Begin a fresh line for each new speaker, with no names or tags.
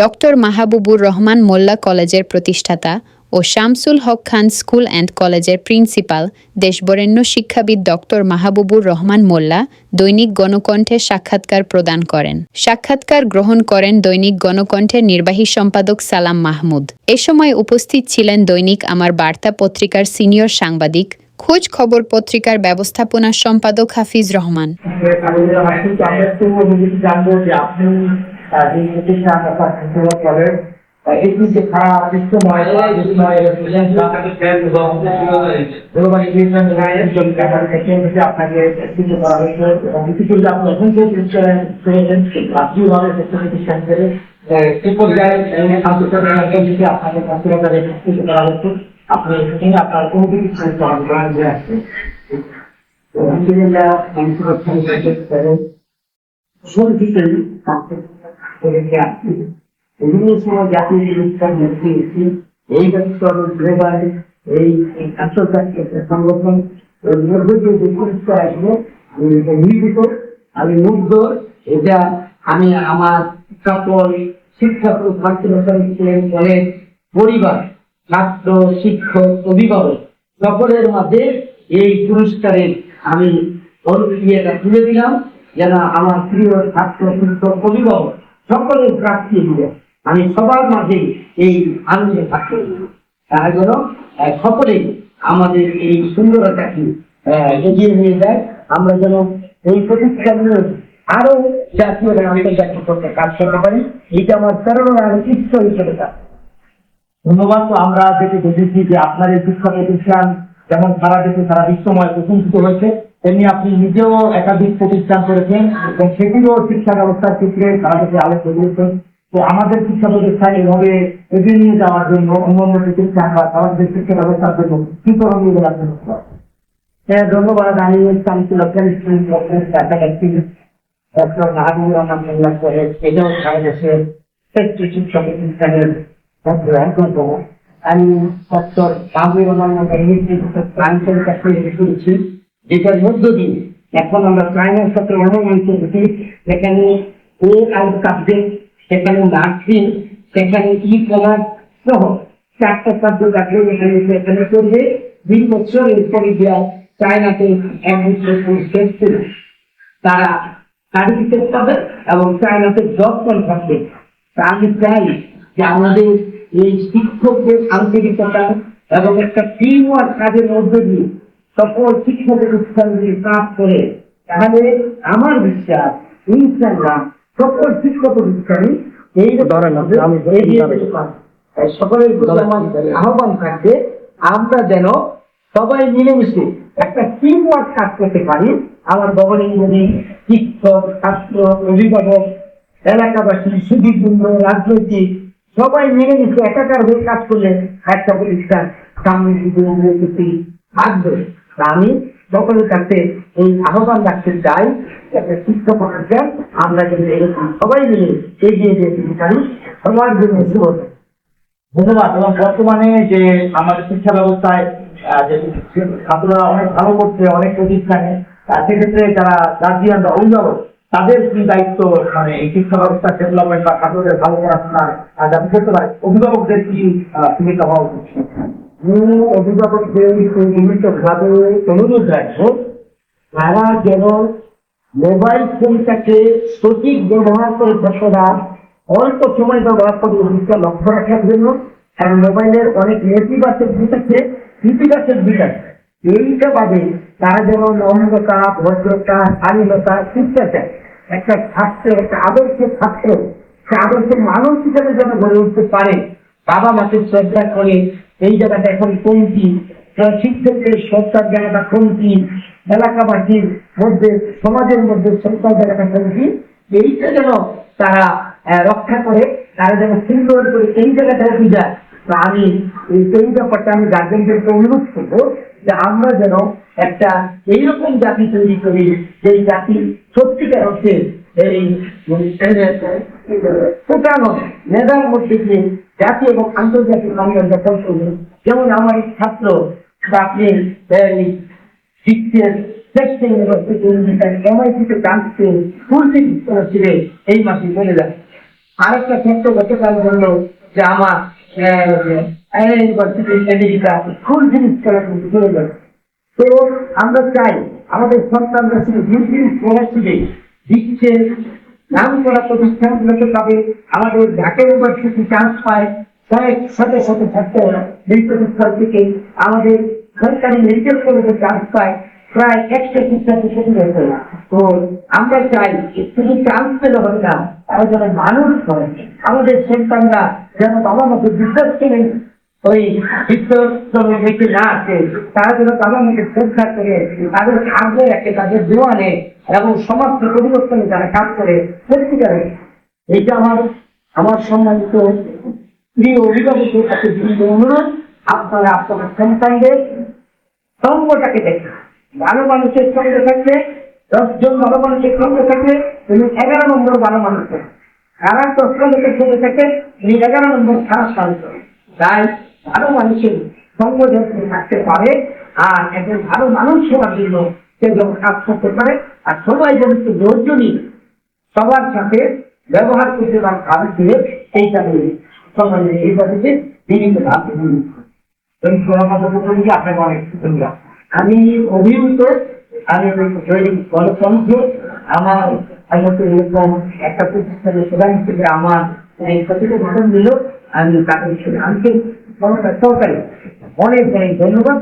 Doctor Mahabubur Rahman Molla কলেজের প্রতিষ্ঠাতা ও শামসুল হক খান স্কুল অ্যান্ড কলেজের প্রিন্সিপাল, দেশবরেণ্য শিক্ষাবিদ ডক্টর মাহাবুবুর রহমান মোল্লা দৈনিক গণকণ্ঠে সাক্ষাৎকার প্রদান করেন। সাক্ষাৎকার গ্রহণ করেন দৈনিক গণকণ্ঠের নির্বাহী সম্পাদক সালাম মাহমুদ। এ সময় উপস্থিত ছিলেন দৈনিক আমার বার্তা পত্রিকার সিনিয়র সাংবাদিক, খোঁজ খবর পত্রিকার ব্যবস্থাপনা সম্পাদক হাফিজ রহমান।
আমরা একটু অনুভূতি জানব যে আপনি আহ, যে প্রতিষ্ঠান আপনার সংগ্রহ করেন আহ, এটি যে খারাপ বিশ্বময় বিশ্বময় গ্লোবাল ইকুয়েশন একজন ব্যাপার থেকে হচ্ছে আপনাকে কিছু করা হয়েছে এবং কিছু আপনি অসংখ্য করেছেন আপনিভাবে প্রতিষ্ঠান করে সে পর্যায়ে আন্তর্জাতিক হিসেবে আপনাকে সফলতা রেখে কিছু করা হচ্ছে আপনি সেখানে আপনার কোনো কিছু গ্রহণ করা যায় তো আলহামদুলিল্লাহ জাতীয় এই আমি মুগ্ধ। এটা আমি আমার সকল শিক্ষক পরিবার, ছাত্র, শিক্ষক, অভিভাবক সকলের মাঝে এই পুরস্কারের আমি ইয়েটা তুলে দিলাম। যেন আমার প্রিয় ছাত্র, শিক্ষক, অভিভাবক সকলের প্রার্থী দিলে আমি সবার মাঝে এই আনন্দে থাকতে তার জন্য সকলেই আমাদের এই সুন্দরতাকে এগিয়ে নিয়ে যায়। আমরা যেন এই প্রতিষ্ঠান নিয়ে আরও জাতীয় আন্তর্জাতিক পর্যায়ে কাজ করতে পারি। এটা আমার প্রেরণা এবং ইচ্ছা হিসেবে ধন্যবাদ তো আমরা যেটি দেখেছি যে আপনার এই শিক্ষা প্রতিষ্ঠান যেমন সারা দেশে, সারা বিশ্বময় প্রশংসিত হয়েছে। তেমনি আপনি নিজেও একাধিক প্রতিষ্ঠান করেছেন এবং সেটিরও শিক্ষা ব্যবস্থার ক্ষেত্রে সারা দেশে আলোক দিয়েছেন তো আমাদের শিক্ষা প্রতিষ্ঠান এভাবে এগিয়ে নিয়ে যাওয়ার জন্য অন্যান্য প্রতিষ্ঠান বা আমাদের শিক্ষা ব্যবস্থার জন্য কি করণীয় বলে আপনি হ্যাঁ? ধন্যবাদ, আমি কাছাকাছি ডক্টর রহমান এটাও সারা দেশের শিক্ষা প্রতিষ্ঠানের আমি ডক্টর রহমান ফ্রান্সের কাছে যেটার মধ্য দিয়ে এখন আমরা প্রাইমারি ছাত্র অনুমান করছি সেখানে ও আউট সাবজেক্ট সেখানে নার্সিং, সেখানে ই কমার্স সহ চারটা সাবজেক্ট এখানে সেখানে করবে দুই বছর এরপরে দেওয়া চায়নাতে এক বছর শেষ ছিল তারা সার্টিফিকেট পাবে এবং চায়নাতে জব কনফার্ম করবে তা আমি চাই যে আমাদের এই শিক্ষকদের আন্তরিকতা এবং একটা টিম ওয়ার্ক কাজের মধ্যে দিয়ে সকল শিক্ষা প্রতিষ্ঠানগুলি কাজ করে তাহলে আমার বিশ্বাস ইনশাল্লাহ সকল শিক্ষা প্রতিষ্ঠানই এই সকলের আহ্বান থাকবে আমরা যেন সবাই মিলেমিশে একটা টিম ওয়ার্ক কাজ করতে পারি। আমার বডি শিক্ষক ছাত্র অভিভাবক এলাকাবাসী সুদীপবৃন্দ রাজনৈতিক সবাই মিলেমিশে একাকার হয়ে কাজ করলে একটা প্রতিষ্ঠান সামনে দিকে আসবে তা আমি সকলের কাছে এই আহ্বান রাখতে চাই শিক্ষা আমরা যদি সবাই মিলে এগিয়ে যেতে পারি। সবার জন্য ধন্যবাদ। এবং বর্তমানে যে আমাদের শিক্ষা ব্যবস্থায় যে ছাত্ররা অনেক ভালো করছে অনেক প্রতিষ্ঠানে সেক্ষেত্রে যারা গার্জিয়ান বা অভিভাবক তাদের কি দায়িত্ব মানে এই শিক্ষা ব্যবস্থা ডেভেলপমেন্ট বা ছাত্রদের ভালো পড়াশোনার আহ, যাতে করতে পারে? অভিভাবকদের কি ভূমিকা হওয়া উচিত অভিভাবকদের নিয়মিত ভাবে অনুরোধ রাখব তারা যেন মোবাইল ফোনটাকে সঠিক ব্যবহার করে ছাত্ররা অল্প সময় ব্যবহার করে জিনিসটা লক্ষ্য রাখার জন্য আর মোবাইলের অনেক নেতিবাচক দিক আছে ইতিবাচক দিক আছে এইটা বাদে তারা যেন নম্রতা ভদ্রতা শালীনতা শিষ্টাচার একটা ছাত্র একটা আদর্শ ছাত্র সে আদর্শ মানুষ হিসেবে যেন গড়ে উঠতে পারে বাবা মাকে শ্রদ্ধা করে এই জায়গাটা এখন কমতি। শিক্ষকদের শ্রদ্ধার জায়গাটা কমতি। এলাকাবাসীর মধ্যে, সমাজের মধ্যে শ্রদ্ধার জায়গাটা কমতি। এইটা যেন তারা রক্ষা করে, তারা যেন সুন্দর করে এই জায়গাটা উঠে যায় আমি এই ব্যাপারটা আমি গার্জেনদেরকে অনুরোধ করব যে আমরা যেন একটা এইরকম জাতি তৈরি করি, যেই জাতি সত্যিকার অর্থে এই ফোটানো মেধার মধ্যে জাতীয় এবং আন্তর্জাতিক যেমন আমার ছাত্র আপনি এই মাসে চলে যায় আরেকটা ক্ষেত্রে গতকাল বলল যে আমার জিনিস তো আমরা চাই, আমাদের সন্তানরা শুধু ডিগ্রি স্কলারশিপে দিচ্ছে। নাম করা প্রতিষ্ঠানগুলোকে তবে আমাদের ঢাকা ইউনিভার্সিটি চান্স পায়। কয়েক শত শত ছাত্র এই প্রতিষ্ঠান থেকে আমাদের সরকারি মেডিকেল কলেজে চান্স পায়। প্রায় একশো শিক্ষার্থী সেটি হয়েছে। তো আমরা চাই শুধু চান্স পেলে হবে না তারা যেন মানুষ হয়। আমাদের সন্তানরা যেন বাবা মতো বিশ্বাস করেন ওই বিশ্বস্তরে দেখে না আছে, তারা যেন তাদের শ্রদ্ধা করে, তাদের রাখে তাদের দোয়ানে এবং সমাজ পরিবর্তনে যারা কাজ করে আমার আমার সম্মানিত প্রিয় অভিভাবকের কাছে বিভিন্ন অনুরোধ। আপনারা আপনাদের সন্তানদের সঙ্গটাকে দেখে ভালো মানুষের সঙ্গে থাকলে, দশজন ভালো মানুষের সঙ্গে থাকলে তুমি এগারো নম্বর ভালো মানুষের। খারাপ দশটা লোকের সঙ্গে থাকে, তুমি এগারো নম্বর খারাপ মানুষ তাই ভালো মানুষের সঙ্গ যখন থাকতে পারে, আর একজন ভালো মানুষ হওয়ার জন্য সে যখন কাজ করতে পারে, আর সবাই যেন একটু ধৈর্য সবার সাথে ব্যবহার করতে পারে কাজ দিয়ে এইটা নিয়ে সবাই এইভাবে বিভিন্ন ভাবে আপনাকে অনেক আমি অভিভূত আমি গণতন্ত্র। আমার এরকম একটা প্রতিষ্ঠানের প্রধান হিসেবে আমার সচেতন দিল আমি তাকে আনতে সরকারি অনেক অনেক ধন্যবাদ